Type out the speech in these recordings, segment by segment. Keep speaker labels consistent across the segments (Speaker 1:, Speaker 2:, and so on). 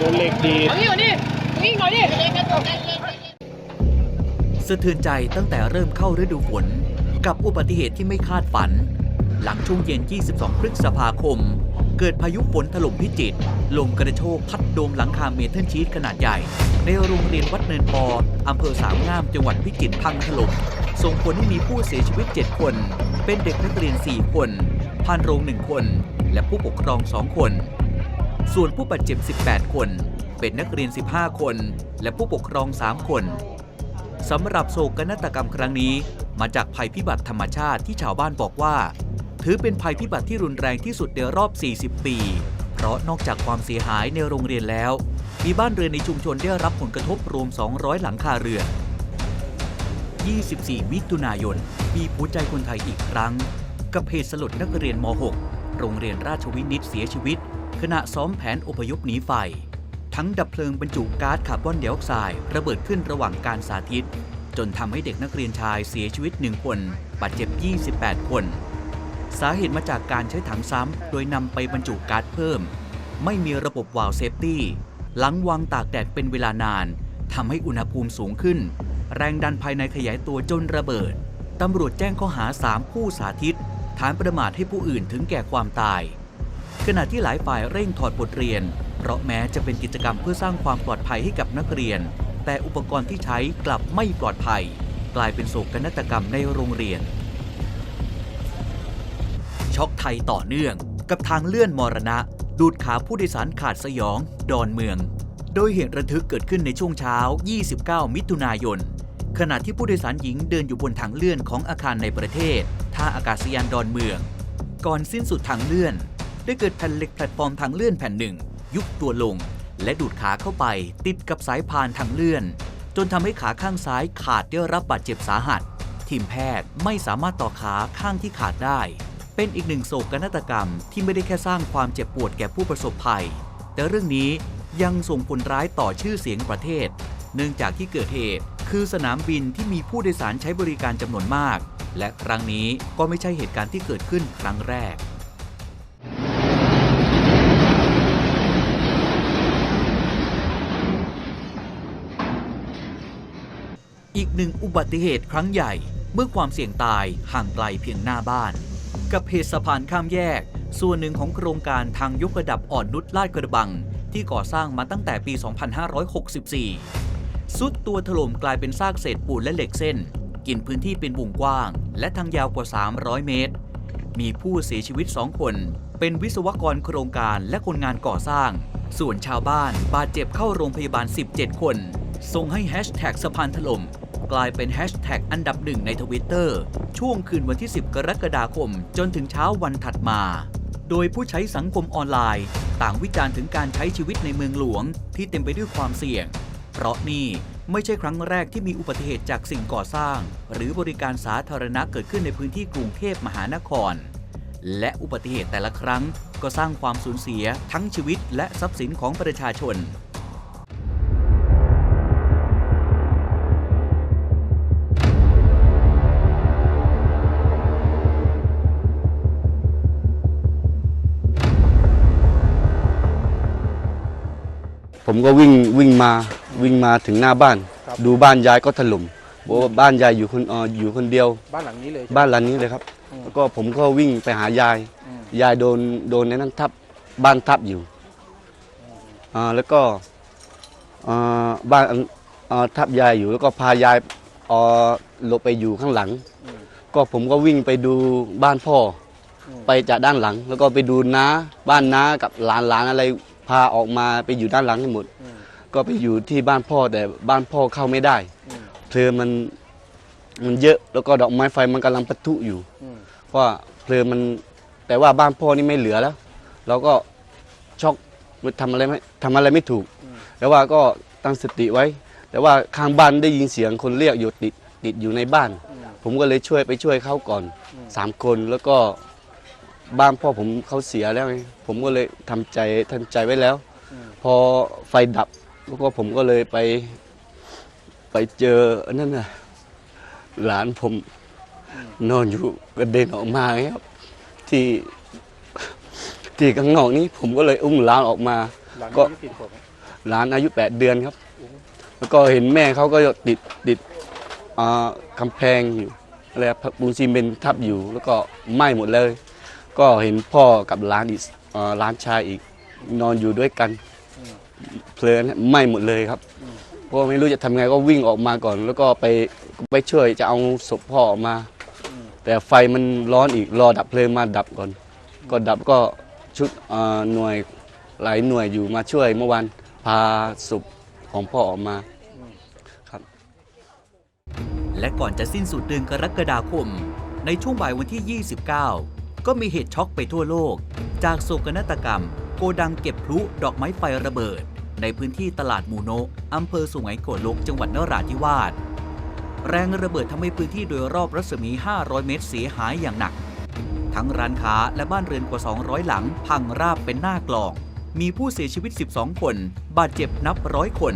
Speaker 1: โดนเหล็กดีด
Speaker 2: เอานี่ก่อนดิวิ่งหน่อยดิ
Speaker 3: สะเทือนใจตั้งแต่เริ่มเข้าฤดูฝน กับอุบัติเหตุที่ไม่คาดฝัน หลังช่วงเย็น 22 พฤษภาคม เกิดพายุฝนถล่มพิจิตรลมกระโชกพัดโดมหลังคาเมทัลชีตขนาดใหญ่ ในโรงเรียนวัดเนินปออำเภอสามงามจังหวัดพิจิตรพังถล่มส่งผลให้มีผู้เสียชีวิต 7 คน เป็นเด็กนักเรียน 4 คนพานโรง 1 คน และผู้ปกครอง 2 คน ส่วนผู้บาดเจ็บ 18 คน เป็นนักเรียน 15 คน และผู้ปกครอง 3 คนสำหรับโศกนาฏกรรมครั้งนี้ มาจากภัยพิบัติธรรมชาติที่ชาวบ้านบอกว่า ถือเป็นภัยพิบัติที่รุนแรงที่สุดในรอบ 40 ปี เพราะนอกจากความเสียหายในโรงเรียนแล้ว มีบ้านเรือนในชุมชนได้รับผลกระทบรวม 200 หลังคาเรือน 24 มิถุนายนมีหัวใจคนไทยอีกครั้ง กับเหตุสลดนักเรียนม .6 โรงเรียนราชวินิตเสียชีวิต ขณะซ้อมแผนอพยพหนีไฟ ทั้งดับเพลิงบรรจุก๊าซคาร์บอนไดออกไซด์ระเบิดขึ้นระหว่างการสาธิต จนทำให้เด็กนักเรียนชายเสียชีวิต 1 คนบาดเจ็บ 28 คน สาเหตุมาจากการใช้ถังซ้ำโดยนำไปบรรจุก๊าซเพิ่ม ไม่มีระบบวาล์วเซฟตี้หลังวางตากแดดเป็นเวลานานทำให้อุณหภูมิสูงขึ้น แรงดันภายในขยายตัวจนระเบิดตำรวจแจ้งข้อหา 3 ผู้สาธิต ฐานประมาทให้ผู้อื่นถึงแก่ความตาย ขณะที่หลายฝ่ายเร่งถอดบทเรียน เพราะแม้จะเป็นกิจกรรมเพื่อสร้างความปลอดภัยให้กับนักเรียน แต่อุปกรณ์ที่ใช้กลับไม่ปลอดภัย กลายเป็นโศกนาฏกรรมในโรงเรียน ช็อกไทยต่อเนื่อง กับทางเลื่อนมรณะ ดูดขาผู้โดยสารขาดสยอง ดอนเมือง โดยเหตุระทึกเกิดขึ้นในช่วงเช้า 29 มิถุนายนขณะที่ผู้โดยสารหญิงเดินอยู่บนทางเลื่อนของอาคารในประเทศท่าอากาศยานดอนเมือง ก่อนสิ้นสุดทางเลื่อน ได้เกิดแผ่นเหล็กแพลตฟอร์มทางเลื่อนแผ่นหนึ่ง ยุบตัวลง และดูดขาเข้าไป ติดกับสายพานทางเลื่อน จนทำให้ขาข้างซ้ายขาดได้รับบาดเจ็บสาหัส ทีมแพทย์ไม่สามารถต่อขาข้างที่ขาดได้ เป็นอีกหนึ่งโศกนาฏกรรมที่ไม่ได้แค่สร้างความเจ็บปวดแก่ผู้ประสบภัย แต่เรื่องนี้ยังส่งผลร้ายต่อชื่อเสียงประเทศ เนื่องจากที่เกิดเหตุคือสนามบินที่มีผู้โดยสารใช้บริการจำนวนมาก และครั้งนี้ก็ไม่ใช่เหตุการณ์ที่เกิดขึ้นครั้งแรก อีกหนึ่งอุบัติเหตุครั้งใหญ่เมื่อความเสี่ยงตายห่างไกลเพียงหน้าบ้าน กับเหตุสะพานข้ามแยก ส่วนหนึ่งของโครงการทางยกระดับอ่อนนุชลาดกระบัง ที่ก่อสร้างมาตั้งแต่ปี 2564 สุดตัวถล่มกลายเป็นซากเศษปูนและเหล็กเส้น กินพื้นที่เป็นวงกว้าง และทางยาวกว่า 300 เมตร มีผู้เสียชีวิต 2 คน เป็นวิศวกรโครงการและคนงานก่อสร้าง ส่วนชาวบ้านบาดเจ็บเข้าโรงพยาบาล 17 คนส่งให้แฮชแท็กสะพานถล่ม กลายเป็นแฮชแท็กอันดับหนึ่งในทวิตเตอร์ช่วงคืนวันที่ 10 กรกฎาคม จนถึงเช้าวันถัดมา โดยผู้ใช้สังคมออนไลน์ ต่างวิจารณ์ถึงการใช้ชีวิตในเมืองหลวง ที่เต็มไปด้วยความเสี่ยง เพราะนี่ไม่ใช่ครั้งแรกที่มีอุบัติเหตุจากสิ่งก่อสร้าง หรือบริการสาธารณะเกิดขึ้นในพื้นที่กรุงเทพมหานคร และอุบัติเหตุแต่ละครั้งก็สร้างความสูญเสียทั้งชีวิตและทรัพย์สินของประชาชน
Speaker 4: ผมก็วิ่งวิ่งมาวิ่งมาถึงหน้าบ้าน
Speaker 1: ครับ
Speaker 4: ดูบ้านยายก็ถล่มบอกว่าบ้านยายอยู่คนเอออยู่คนเดียว
Speaker 1: บ้านหลังนี้เลยใช่ไหม
Speaker 4: บ้านหลังนี้เลยครับ
Speaker 1: อืม
Speaker 4: แล้วก็ผมก็วิ่งไปหายาย
Speaker 1: อืม
Speaker 4: ยายโดนโดนในนั้นทับบ้านทับอยู่อ่าแล้วก็อ่าบ้านอ่าทับยายอยู่แล้วก็พายายเอ่อหลบไปอยู่ข้างหลัง
Speaker 1: อืม
Speaker 4: ก็ผมก็วิ่งไปดูบ้านพ่ออ
Speaker 1: ม
Speaker 4: ไปจากด้านหลัง แล้วก็ไปดูน้าบ้านน้ากับหลานหลานอะไร พาออกมาไปอยู่ด้านหลังให้หมด
Speaker 1: อืม
Speaker 4: ก็ไปอยู่ที่บ้านพ่อแต่บ้านพ่อเข้าไม่ได้
Speaker 1: อืม
Speaker 4: เพลิงมันมันเยอะแล้วก็ดอกไม้ไฟมันกำลังปะทุอยู่
Speaker 1: อืม
Speaker 4: เพราะว่าเพลิงมันแต่ว่าบ้านพ่อนี่ไม่เหลือแล้ว เราก็ช็อกทำอะไรไม่ทำอะไรไม่ถูก แต่ว่าก็ตั้งสติไว้ แต่ว่าข้างบ้านได้ยินเสียงคนเรียกอยู่ติดติดอยู่ในบ้าน
Speaker 1: อืม
Speaker 4: ผมก็เลยช่วยไปช่วยเขาก่อน
Speaker 1: อืม
Speaker 4: สามคนแล้วก็ บ้านพ่อผมเขาเสียแล้วไงผมก็เลยทำใจทันใจไว้แล้ว
Speaker 1: อืม
Speaker 4: พอไฟดับแล้วก็ผมก็เลยไป ไปเจออันนั่นน่ะ หลานผมนอนอยู่กระเด็นออกมาไงครับ ที่ ที่ข้างนอกนี้ ผมก็เลยอุ้มหลานออกมา
Speaker 1: หลัง
Speaker 4: ก็
Speaker 1: นี้กี่ขวบ
Speaker 4: หลานอายุ 8 เดือนครับ แล้วก็เห็นแม่เขาก็ติดติดอ่ากำแพงอยู่อะไรอะปูนซีเมนต์ทับอยู่ แล้วก็ไหม้หมดเลย ก็เห็นพ่อกับหลานอีกอ่าหลานชายอีกนอนอยู่ด้วยกันเพลินไหม้หมดเลยครับก็ไม่รู้จะทำไงก็วิ่งออกมาก่อน แล้วก็ไปไปช่วยจะเอาศพพ่อออกมา แต่ไฟมันร้อนอีกรอดับเพลิงมาดับก่อน ก็ดับก็ชุดเอ่อหน่วยหลายหน่วยอยู่มาช่วยเมื่อวานพาศพของพ่อออกมา
Speaker 3: และก่อนจะสิ้นสุดเดือนกรกฎาคม ในช่วงบ่ายวันที่ 29 ก็มีเหตุช็อกไปทั่วโลก จากโศกนาฏกรรม โกดังเก็บพลุดอกไม้ไฟระเบิด ในพื้นที่ตลาดมูโนะอำเภอสุไหงโกลกจังหวัดนราธิวาสแรงระเบิดทำให้พื้นที่โดยรอบรัศมี 500 เมตรเสียหายอย่างหนัก ทั้งร้านค้าและบ้านเรือนกว่า 200 หลัง พังราบเป็นหน้ากลอง มีผู้เสียชีวิต 12 คน บาดเจ็บนับร้อยคน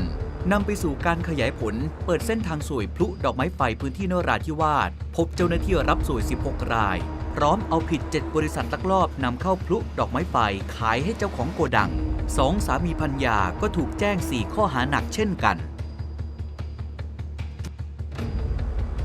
Speaker 3: นำไปสู่การขยายผล เปิดเส้นทางสวยพลุดอกไม้ไฟพื้นที่นราธิวาสพบเจ้าหน้าที่รับสวย 16 ราย พร้อมเอาผิด 7 บริษัทลักลอบนำเข้าพลุดอกไม้ไฟขายให้เจ้าของโกดังสองสามีพัญญาก็ถูกแจ้ง 4 ข้อหาหนักเช่นกัน